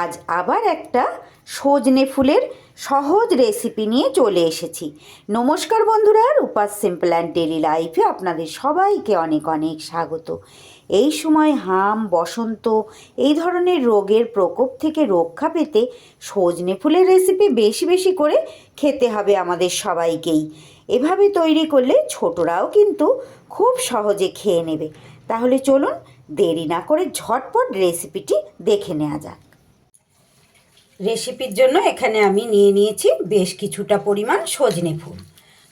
আজ আবার একটা সজনে ফুলের সহজ রেসিপি নিয়ে চলে এসেছি। নমস্কার বন্ধুরা, রূপাস সিম্পল অ্যান্ড ডেলি লাইফে আপনাদের সবাইকে অনেক অনেক স্বাগত। এই সময় হাম, বসন্ত, এই ধরনের রোগের প্রকোপ থেকে রক্ষা পেতে সজনে ফুলের রেসিপি বেশি বেশি করে খেতে হবে আমাদের সবাইকেই। এভাবে তৈরি করলে ছোটরাও কিন্তু খুব সহজে খেয়ে নেবে। তাহলে চলুন দেরি না করে ঝটপট রেসিপিটি দেখে নেওয়া যাক। রেসিপির জন্য এখানে আমি নিয়ে নিয়েছি বেশ কিছুটা পরিমাণ সজনে ফুল।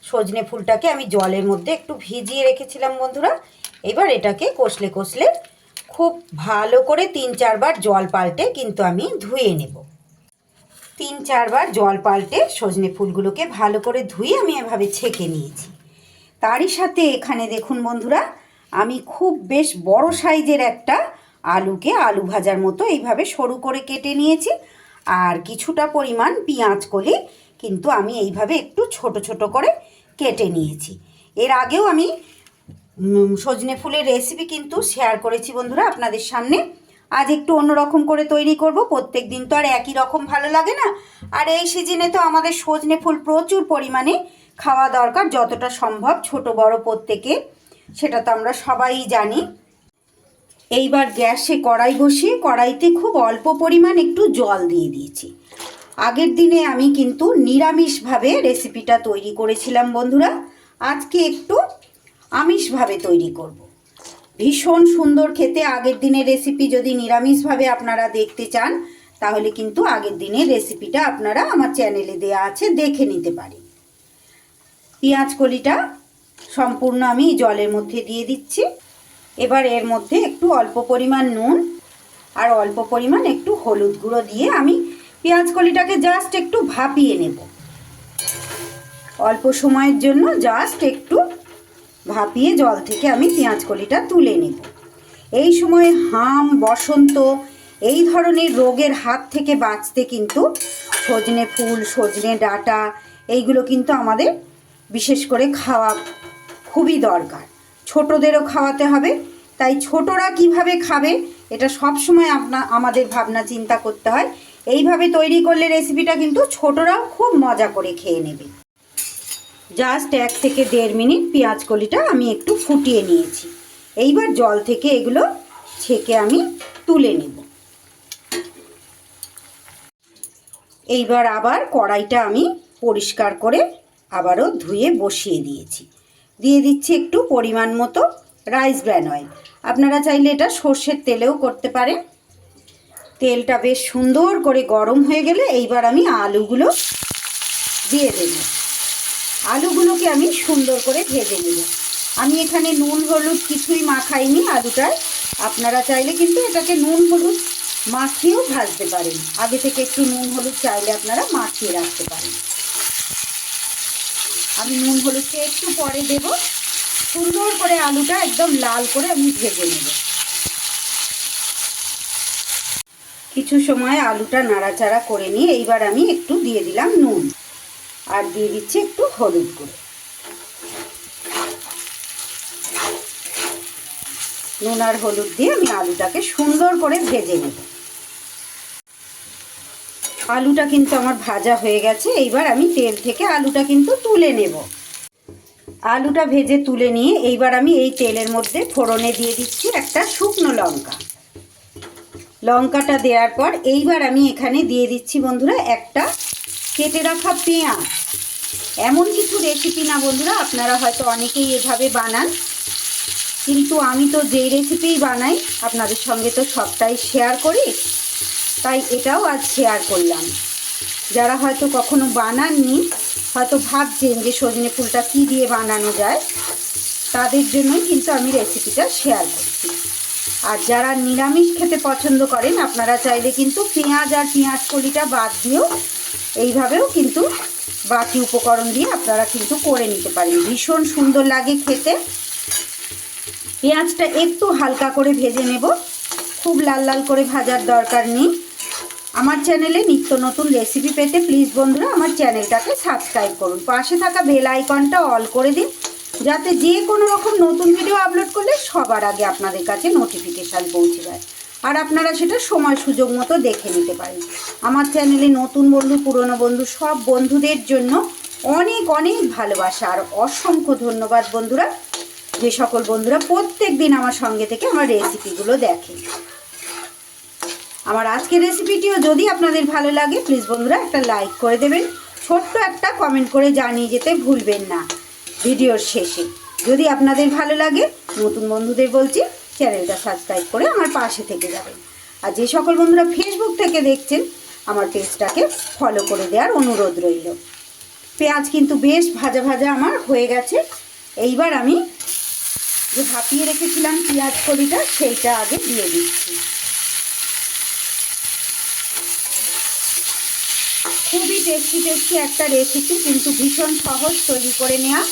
সজনে ফুলটাকে আমি জলের মধ্যে একটু ভিজিয়ে রেখেছিলাম বন্ধুরা। এবার এটাকে কষলে কষলে খুব ভালো করে তিন চারবার জল পাল্টে কিন্তু আমি ধুয়ে নেব। তিন চারবার জল পাল্টে সজনে ফুলগুলোকে ভালো করে ধুয়ে আমি এভাবে ছেঁকে নিয়েছি। তারই সাথে এখানে দেখুন বন্ধুরা, আমি খুব বেশ বড় সাইজের একটা আলুকে আলু ভাজার মতো এইভাবে সরু করে কেটে নিয়েছি। আর কিছুটা পরিমাণ পেঁয়াজ কলি কিন্তু আমি এইভাবে একটু ছোট ছোট করে কেটে নিয়েছি। এর আগেও আমি সজনে ফুলের রেসিপি কিন্তু শেয়ার করেছি বন্ধুরা আপনাদের সামনে। আজ একটু অন্যরকম করে তৈরি করব প্রত্যেক দিন তো আর একই রকম ভালো লাগে না। আর এই সিজনে তো আমাদের সজনে ফুল প্রচুর পরিমাণে খাওয়া দরকার, যতটা সম্ভব ছোট বড় প্রত্যেকে, সেটা তো আমরা সবাই জানি। এইবার গ্যাসে কড়াই বসিয়ে কড়াইতে খুব অল্প পরিমাণ একটু জল দিয়ে দিয়েছি। আগের দিনে আমি কিন্তু নিরামিষভাবে রেসিপিটা তৈরি করেছিলাম বন্ধুরা। আজকে একটু আমিষভাবে তৈরি করব। ভীষণ সুন্দর খেতে আগের দিনের রেসিপি যদি নিরামিষভাবে আপনারা দেখতে চান, তাহলে কিন্তু আগের দিনের রেসিপিটা আপনারা আমার চ্যানেলে দেয়া আছে, দেখে নিতে পারেন। পেঁয়াজ কলিটা সম্পূর্ণ আমি জলের মধ্যে দিয়ে দিচ্ছি। এবার এর মধ্যে একটু অল্প পরিমাণ নুন আর অল্প পরিমাণ একটু হলুদ গুঁড়ো দিয়ে আমি পেঁয়াজ কলিটাকে জাস্ট একটু ভাপিয়ে নেব। অল্প সময়ের জন্য জাস্ট একটু ভাপিয়ে জল থেকে আমি পেঁয়াজ কলিটা তুলে নেব। এই সময় হাম, বসন্ত, এই ধরনের রোগের হাত থেকে বাঁচতে কিন্তু সজনে ফুল, সজনে ডাঁটা, এইগুলো কিন্তু আমাদের বিশেষ করে খাওয়া খুবই দরকার। ছোটদেরও খাওয়াতে হবে তাই ছোটরা কীভাবে খাবে, এটা সব সময় আপনা, আমাদের ভাবনা চিন্তা করতে হয়। এইভাবে তৈরি করলে রেসিপিটা কিন্তু ছোটরাও খুব মজা করে খেয়ে নেবে। জাস্ট এক থেকে দেড় মিনিট পেঁয়াজ কলিটা আমি একটু ফুটিয়ে নিয়েছি। এইবার জল থেকে এগুলো ছেঁকে আমি তুলে নেব। এইবার আবার কড়াইটা আমি পরিষ্কার করে আবারও ধুয়ে বসিয়ে দিয়েছি। দিয়ে দিচ্ছি একটু পরিমাণ মতো রাইস ব্র্যান অয়েল। আপনারা চাইলে এটা সর্ষের তেলেও করতে পারেন। তেলটা বেশ সুন্দর করে গরম হয়ে গেলে এইবার আমি আলুগুলো দিয়ে দেব। আলুগুলোকে আমি সুন্দর করে ভেজে নেব। আমি এখানে নুন, হলুদ কিছুই মাখাইনি আলুটায়। আপনারা চাইলে কিন্তু এটাকে নুন, হলুদ মাখিয়েও ভাজতে পারেন। আগে থেকে একটু নুন, হলুদ চাইলে আপনারা মাখিয়ে রাখতে পারেন। আমি নুন, হলুদকে একটু পরে দেব। সুন্দর করে আলুটা একদম লাল করে আমি ভেজে নেব। কিছু সময় আলুটা নাড়াচাড়া করে নিয়ে এইবার আমি একটু দিয়ে দিলাম নুন আর দিয়ে দিচ্ছি একটু হলুদ গুঁড়ো। নুন আর হলুদ দিয়ে আমি আলুটাকে সুন্দর করে ভেজে নেব। আলুটা কিন্তু আমার ভাজা হয়ে গেছে, এইবার আমি তেল থেকে আলুটা কিন্তু তুলে নেব। আলুটা ভেজে তুলে নিয়ে এইবার আমি এই তেলের মধ্যে ফোড়নে দিয়ে দিচ্ছি একটা শুকনো লঙ্কা। লঙ্কাটা দেওয়ার পর এইবার আমি এখানে দিয়ে দিচ্ছি বন্ধুরা একটা কেটে রাখা পেঁয়াজ। এমন কিছু রেসিপি না বন্ধুরা, আপনারা হয়তো অনেকেই এভাবে বানান। কিন্তু আমি তো যেই রেসিপিই বানাই, আপনাদের সঙ্গে তো সবটাই শেয়ার করি। তাই এটাও আজ শেয়ার করলাম। যারা হয়তো কখনো বানাননি, হয়তো ভাবছেন যে সজনে ফুলটা কী দিয়ে বানানো যায়, তাদের জন্যই কিন্তু আমি রেসিপিটা শেয়ার করছি। আর যারা নিরামিষ খেতে পছন্দ করেন, আপনারা চাইলে কিন্তু পেঁয়াজ আর পেঁয়াজ কলিটা বাদ দিয়েও এইভাবেও কিন্তু বাকি উপকরণ দিয়ে আপনারা কিন্তু করে নিতে পারেন। ভীষণ সুন্দর লাগে খেতে। পেঁয়াজটা একটু হালকা করে ভেজে নেব। খুব লাল লাল করে ভাজার দরকার নেই। আমার চ্যানেলে নিত্য নতুন রেসিপি পেতে প্লিজ বন্ধুরা আমার চ্যানেলটাকে সাবস্ক্রাইব করুন। পাশে থাকা বেল আইকনটা অল করে দিন, যাতে যে কোনো রকম নতুন ভিডিও আপলোড করলে সবার আগে আপনাদের কাছে নোটিফিকেশান পৌঁছে যায়। আর আপনারা সেটা সময় সুযোগ মতো দেখে নিতে পারেন। আমার চ্যানেলে নতুন বন্ধু, পুরনো বন্ধু সব বন্ধুদের জন্য অনেক অনেক ভালোবাসা। আর অসংখ্য ধন্যবাদ বন্ধুরা। যে সকল বন্ধুরা প্রত্যেক দিন আমার সঙ্গে থেকে আমার রেসিপিগুলো দেখে। আমার আজকের রেসিপিটিও যদি আপনাদের ভালো লাগে প্লিজ বন্ধুরা একটা লাইক করে দেবেন। ছোট্ট একটা কমেন্ট করে জানিয়ে যেতে ভুলবেন না। ভিডিওর শেষে। যদি আপনাদের ভালো লাগে, নতুন বন্ধুদের বলছি চ্যানেলটা সাবস্ক্রাইব করে আমার পাশে থেকে যাবেন। আর যে সকল বন্ধুরা ফেসবুক থেকে দেখছেন, আমার পেজটাকে ফলো করে দেওয়ার অনুরোধ রইল। পেঁয়াজ কিন্তু বেশ ভাজা ভাজা আমার হয়ে গেছে। এইবার আমি যে ভাপিয়ে রেখেছিলাম পেঁয়াজ কলিটা, সেইটা আগে দিয়ে দিচ্ছি খুবই টেস্টি টেস্টি একটা রেসিপি কিন্তু ভীষণ সহজ তৈরি করে নেওয়া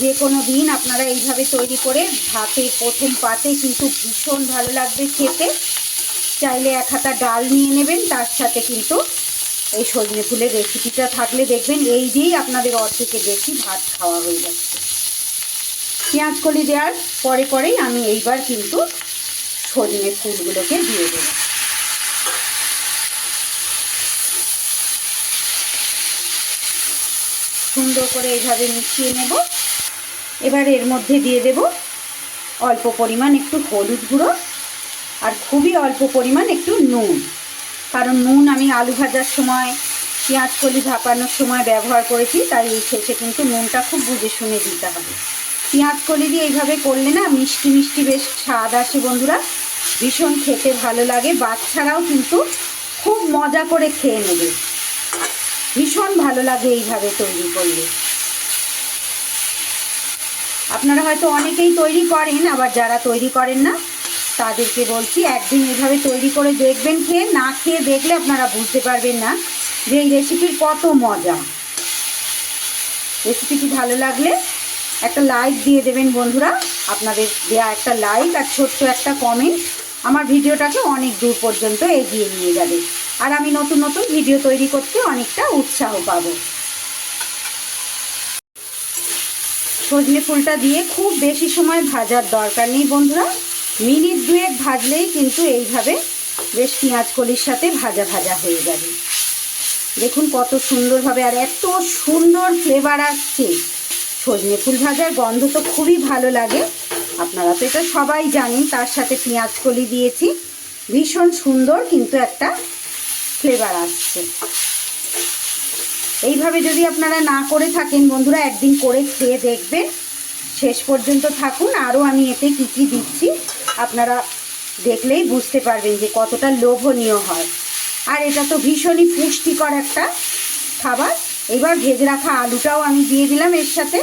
যে কোনো দিন আপনারা এইভাবে তৈরি করে ভাতে, প্রথম পাতে কিন্তু ভীষণ ভালো লাগবে খেতে। চাইলে এক হাতা ডাল নিয়ে নেবেন, তার সাথে কিন্তু এই সজনে ফুলের রেসিপিটা থাকলে দেখবেন এই দিয়েই আপনাদের অর্ধেকের বেশি ভাত খাওয়া হয়ে যাচ্ছে। পেঁয়াজ কলি দেওয়ার পরে পরেই আমি এইবার কিন্তু সজনে ফুলগুলোকে দিয়ে দেবো। সুন্দর করে এইভাবে মিশিয়ে নেব। এবার এর মধ্যে দিয়ে দেব অল্প পরিমাণ একটু হলুদ গুঁড়ো আর খুবই অল্প পরিমাণ একটু নুন। কারণ নুন আমি আলু ভাজার সময়, পেঁয়াজ কলি ভাপানোর সময় ব্যবহার করেছি, তাই এই শেষে কিন্তু নুনটা খুব বুঝে শুনে দিতে হবে। পেঁয়াজ কলি দিয়ে এইভাবে করলে না মিষ্টি মিষ্টি বেশ স্বাদ আসে বন্ধুরা। ভীষণ খেতে ভালো লাগে, বাচ্চারাও কিন্তু খুব মজা করে খেয়ে নেবে। ভীষণ ভালো লাগে এইভাবে তৈরি করলে। আপনারা হয়তো অনেকেই তৈরি করেন, আবার যারা তৈরি করেন না, তাদেরকে বলছি একদিন এইভাবে তৈরি করে দেখবেন, খেয়ে না খেয়ে দেখলে আপনারা বুঝতে পারবেন না যে এই রেসিপির কত মজা। রেসিপিটি ভালো লাগলে একটা লাইক দিয়ে দেবেন বন্ধুরা। আপনাদের দেওয়া একটা লাইক আর ছোট্ট একটা কমেন্ট আমার ভিডিওটাকে অনেক দূর পর্যন্ত এগিয়ে নিয়ে যাবে। আর আমি নতুন নতুন ভিডিও তৈরি করতে অনেকটা উৎসাহ পাব। সজনে ফুলটা দিয়ে খুব বেশি সময় ভাজার দরকার নেই বন্ধুরা। মিনিট দুয়েক ভাজলেই কিন্তু এইভাবে বেশ পেঁয়াজ কলির সাথে ভাজা ভাজা হয়ে যাবে। দেখুন কত সুন্দরভাবে আর এত সুন্দর ফ্লেভার আসছে। সজনে ফুল ভাজার গন্ধ তো খুবই ভালো লাগে। আপনারা তো এটা সবাই জানেন, তার সাথে পেঁয়াজ কলি দিয়েছি। ভীষণ সুন্দর কিন্তু একটা ফ্লেভার আসছে। এইভাবে যদি আপনারা না করে থাকেন বন্ধুরা, একদিন করে খেয়ে দেখবেন। শেষ পর্যন্ত থাকুন। আরও আমি এতে কী কী দিচ্ছি, আপনারা দেখলেই বুঝতে পারবেন যে কতটা লোভনীয় হয়। আর এটা তো ভীষণই পুষ্টিকর একটা খাবার। এবার ভেজে রাখা আলুটাও আমি দিয়ে দিলাম এর সাথে।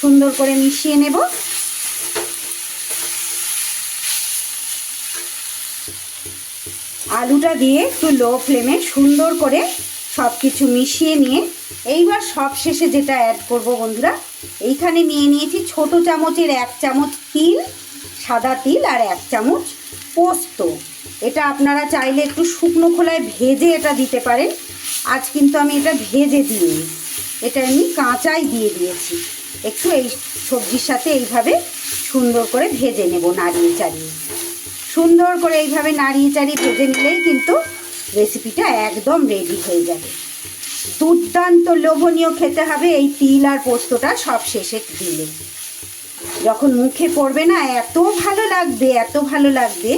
সুন্দর করে মিশিয়ে নেব। আলুটা দিয়ে একটু লো ফ্লেমে সুন্দর করে সব কিছু মিশিয়ে নিয়ে এইবার সব শেষে যেটা অ্যাড করব বন্ধুরা, এইখানে নিয়ে নিয়েছি ছোট চামচের এক চামচ তিল, সাদা তিল আর এক চামচ পোস্ত। এটা আপনারা চাইলে একটু শুকনো খোলায় ভেজে এটা দিতে পারেন। আজ কিন্তু আমি এটা ভেজে দিই এটা এমনি কাঁচাই দিয়ে দিয়েছি। একটু এই সবজির সাথে এইভাবে সুন্দর করে ভেজে নেব নাড়িয়ে চাড়িয়ে। সুন্দর করে এইভাবে নাড়িয়ে চাড়িয়ে ভেজে নিলেই কিন্তু রেসিপিটা একদম রেডি হয়ে যাবে। দুর্দান্ত লোভনীয় খেতে হবে এই তিল আর পোস্তটা সব শেষে দিলে। যখন মুখে পড়বে না, এত ভালো লাগবে, এত ভালো লাগবে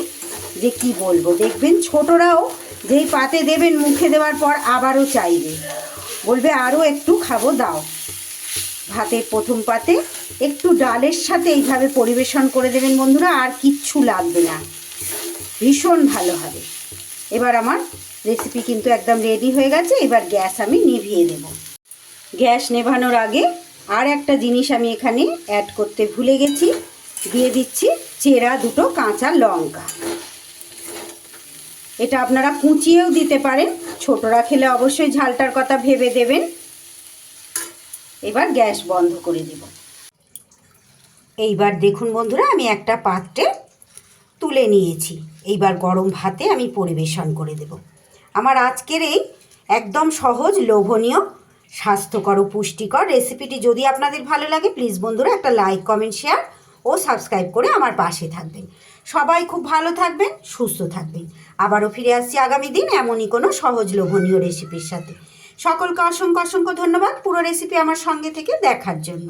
যে কি বলব? দেখবেন ছোটরাও যেই পাতে দেবেন মুখে দেওয়ার পর আবারও চাইবে। বলবে আরও একটু খাব, দাও। ভাতের প্রথম পাতে একটু ডালের সাথে এইভাবে পরিবেশন করে দেবেন বন্ধুরা, আর কিচ্ছু লাগবে না। ভীষণ ভালো হবে। এবার আমার রেসিপি কিন্তু একদম রেডি হয়ে গেছে, এবার গ্যাস আমি নিভিয়ে দেব। গ্যাস নেভানোর আগে আর একটা জিনিস আমি এখানে অ্যাড করতে ভুলে গেছি, দিয়ে দিচ্ছি চেরা দুটো কাঁচা লঙ্কা। এটা আপনারা কুচিয়েও দিতে পারেন, ছোটরা খেলে অবশ্যই ঝালটার কথা ভেবে দেবেন। এবার গ্যাস বন্ধ করে দেব। এইবার দেখুন বন্ধুরা, আমি একটা পাত্রে তুলে নিয়েছি। এইবার গরম ভাতে আমি পরিবেশন করে দেব। আমার আজকের এই একদম সহজ, লোভনীয়, স্বাস্থ্যকর ও পুষ্টিকর রেসিপিটি যদি আপনাদের ভালো লাগে প্লিজ বন্ধুরা একটা লাইক কমেন্ট শেয়ার ও সাবস্ক্রাইব করে আমার পাশে থাকবেন। সবাই খুব ভালো থাকবেন, সুস্থ থাকবেন। আবারও ফিরে আসছি আগামী দিন এমনই কোনো সহজ, লোভনীয় রেসিপির সাথে। সকলকে অসংখ্য অসংখ্য ধন্যবাদ পুরো রেসিপি আমার সঙ্গে থেকে দেখার জন্য।